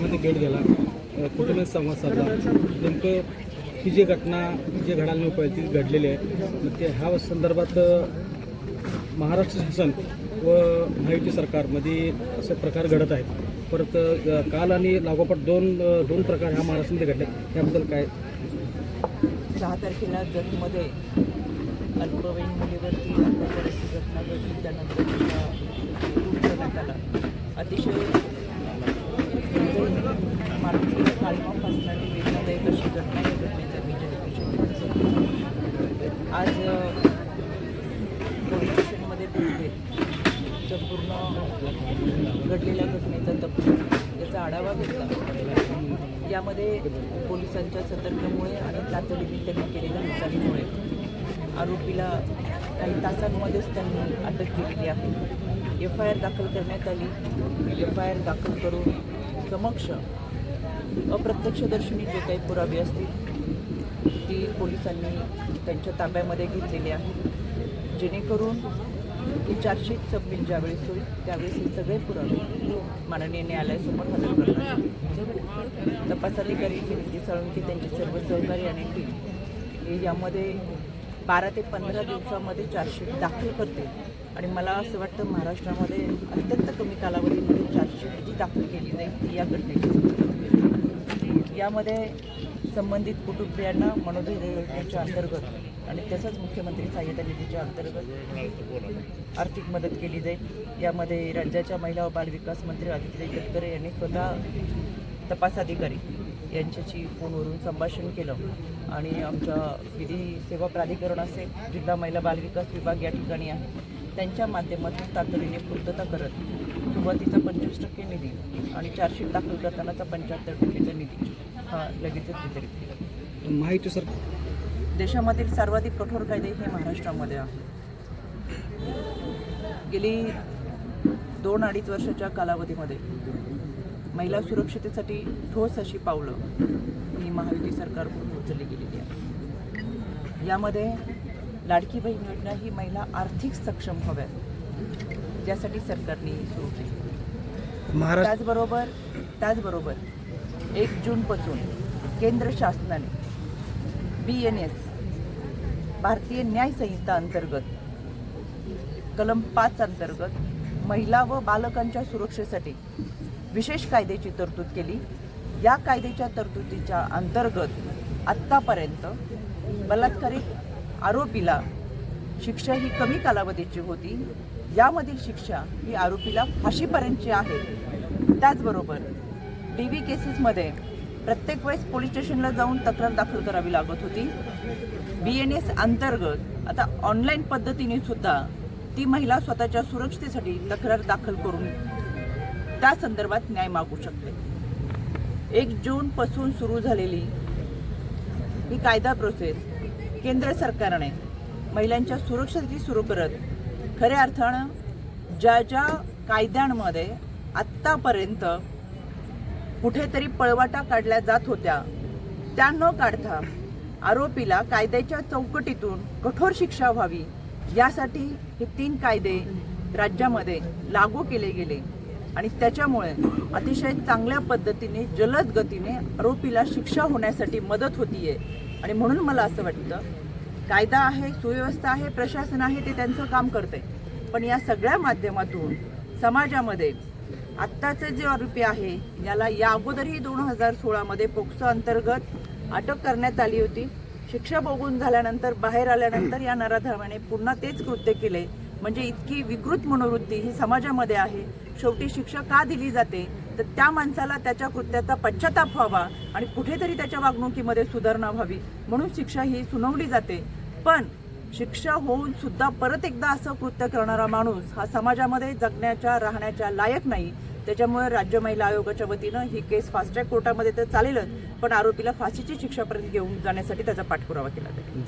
मध्ये भेट गेला. अ, कुटुंब संवाद साधला नेमकं ही जी घटना जे घडायला नको आहे ती घडलेली आहे मग ते ह्या संदर्भात महाराष्ट्र शासन व महायुती सरकारमध्ये असे प्रकार घडत आहेत. परत काल आणि लागोपाठ दोन दोन प्रकार ह्या महाराष्ट्रामध्ये घडले त्याबद्दल काय? सहा तारखेला जतमध्ये अल्पवयीन मुलीवरती अत्याचाराची घटना घडली. त्यानंतर अतिशय मानसिक काळीमा फासणारी वेदनादायक अशी घटना या घटनेचा मी जाहीर आज अ, पोलीस स्टेशनमध्ये भेट घेत संपूर्ण घडलेल्या घटनेचा तपशील याचा आढावा घेतला यामध्ये पोलिसांच्या सतर्कमुळे आणि तातडीने त्यांनी केलेल्या हालचालीमुळे आरोपीला काही तासांमध्येच त्यांनी अटक केलेली आहे एफ आय आर दाखल करण्यात आली. एफ आय आर दाखल करून समक्ष अप्रत्यक्षदर्शनी जे काही पुरावे असतील ती पोलिसांनी त्यांच्या ताब्यामध्ये घेतलेली आहे जेणेकरून ही चार्जशीट सबमिट ज्यावेळेस होईल त्यावेळेस हे सगळे पुरावे माननीय न्यायालयासमोर हजर करणार तपासाधिकारी तपास अधिकारी विनंती साळुंके त्यांचे सर्व सहकारी आणि टीम हे यामध्ये बारा ते पंधरा दिवसामध्ये चार्जशीट दाखल करते आणि मला असं वाटतं महाराष्ट्रामध्ये अत्यंत कमी कालावधीमध्ये चार्जशीट जी दाखल केली जाईल ती या घटनेची यामध्ये संबंधित कुटुंबियांना मनोधैर्य योजनेच्या अंतर्गत आणि तसंच मुख्यमंत्री सहाय्यता निधीच्या अंतर्गत आर्थिक मदत केली जाईल. यामध्ये राज्याच्या महिला व बालविकास मंत्री आदित्य तटकरे यांनी स्वतः तपास अधिकारी यांच्याशी फोनवरून संभाषण केलं आणि आमच्या विधी सेवा प्राधिकरण असेल जिल्हा महिला बालविकास विभाग या ठिकाणी आहे त्यांच्या माध्यमातून तातडीने पूर्तता करत सुरुवातीचा पंचवीस टक्के निधी आणि चार्जशीट दाखल करतानाचा पंच्याहत्तर टक्केचा निधी हा लगेचच वितरित केला महायुती सरकार देशामधील सर्वाधिक कठोर कायदे हे महाराष्ट्रामध्ये आहे गेली दोन अडीच वर्षाच्या कालावधीमध्ये महिला सुरक्षतेसाठी ठोस अशी पावलं ही महायुती सरकारकडून उचलली गेलेली आहे यामध्ये लाडकी बहीण योजना ही महिला आर्थिक सक्षम हव्यात त्यासाठी सरकारने सुरू केली. त्याचबरोबर त्याचबरोबर एक जूनपासून केंद्र शासनाने बी एन एस भारतीय न्याय संहिता अंतर्गत कलम पाच अंतर्गत महिला व बालकांच्या सुरक्षेसाठी विशेष कायद्याची तरतूद केली. या कायद्याच्या तरतुदीच्या अंतर्गत आत्तापर्यंत बलात्कारित आरोपीला शिक्षा ही कमी कालावधीची होती. यामधील शिक्षा ही आरोपीला फाशीपर्यंतची आहे. त्याचबरोबर डी व्ही केसेसमध्ये प्रत्येक वेळेस पोलीस स्टेशनला जाऊन तक्रार दाखल करावी लागत होती. बी एन एस अंतर्गत आता ऑनलाईन पद्धतीने सुद्धा ती महिला स्वतःच्या सुरक्षतेसाठी तक्रार दाखल करून त्या संदर्भात न्याय मागू शकते. एक जूनपासून सुरू झालेली ही कायदा प्रोसेस केंद्र सरकारने महिलांच्या सुरक्षेसाठी सुरू करत खऱ्या अर्थानं ज्या ज्या कायद्यांमध्ये आत्तापर्यंत कुठेतरी पळवाटा काढल्या जात होत्या. त्या न काढता आरोपीला कायद्याच्या चौकटीतून कठोर शिक्षा व्हावी. यासाठी हे तीन कायदे राज्यामध्ये लागू केले गेले. आणि त्याच्यामुळे अतिशय चांगल्या पद्धतीने जलद गतीने आरोपीला शिक्षा होण्यासाठी मदत होतीये. आणि म्हणून मला असं वाटतं कायदा आहे सुव्यवस्था आहे प्रशासन आहे ते त्यांचं काम करते पण या सगळ्या माध्यमातून समाजामध्ये आत्ताचे जे आरोपी आहे याला या अगोदरही दोन हजार सोळामध्ये पोक्सो अंतर्गत अटक करण्यात आली होती. शिक्षा भोगून झाल्यानंतर बाहेर आल्यानंतर या नराधमाने पुन्हा तेच कृत्य केले. म्हणजे इतकी विकृत मनोवृत्ती ही समाजामध्ये आहे. शेवटी शिक्षा का दिली जाते? तर त्या माणसाला त्याच्या कृत्याचा पश्चाताप व्हावा आणि कुठेतरी त्याच्या वागणुकीमध्ये सुधारणा व्हावी म्हणून शिक्षा ही सुनावली जाते. पण शिक्षा होऊन सुद्धा परत एकदा असं कृत्य करणारा माणूस हा समाजामध्ये जगण्याच्या राहण्याच्या लायक नाही. त्याच्यामुळे राज्य महिला आयोगाच्या वतीनं ही केस फास्ट ट्रॅक कोर्टामध्ये तर चालेलच पण आरोपीला फाशीची शिक्षापर्यंत घेऊन जाण्यासाठी त्याचा पाठपुरावा केला जाईल.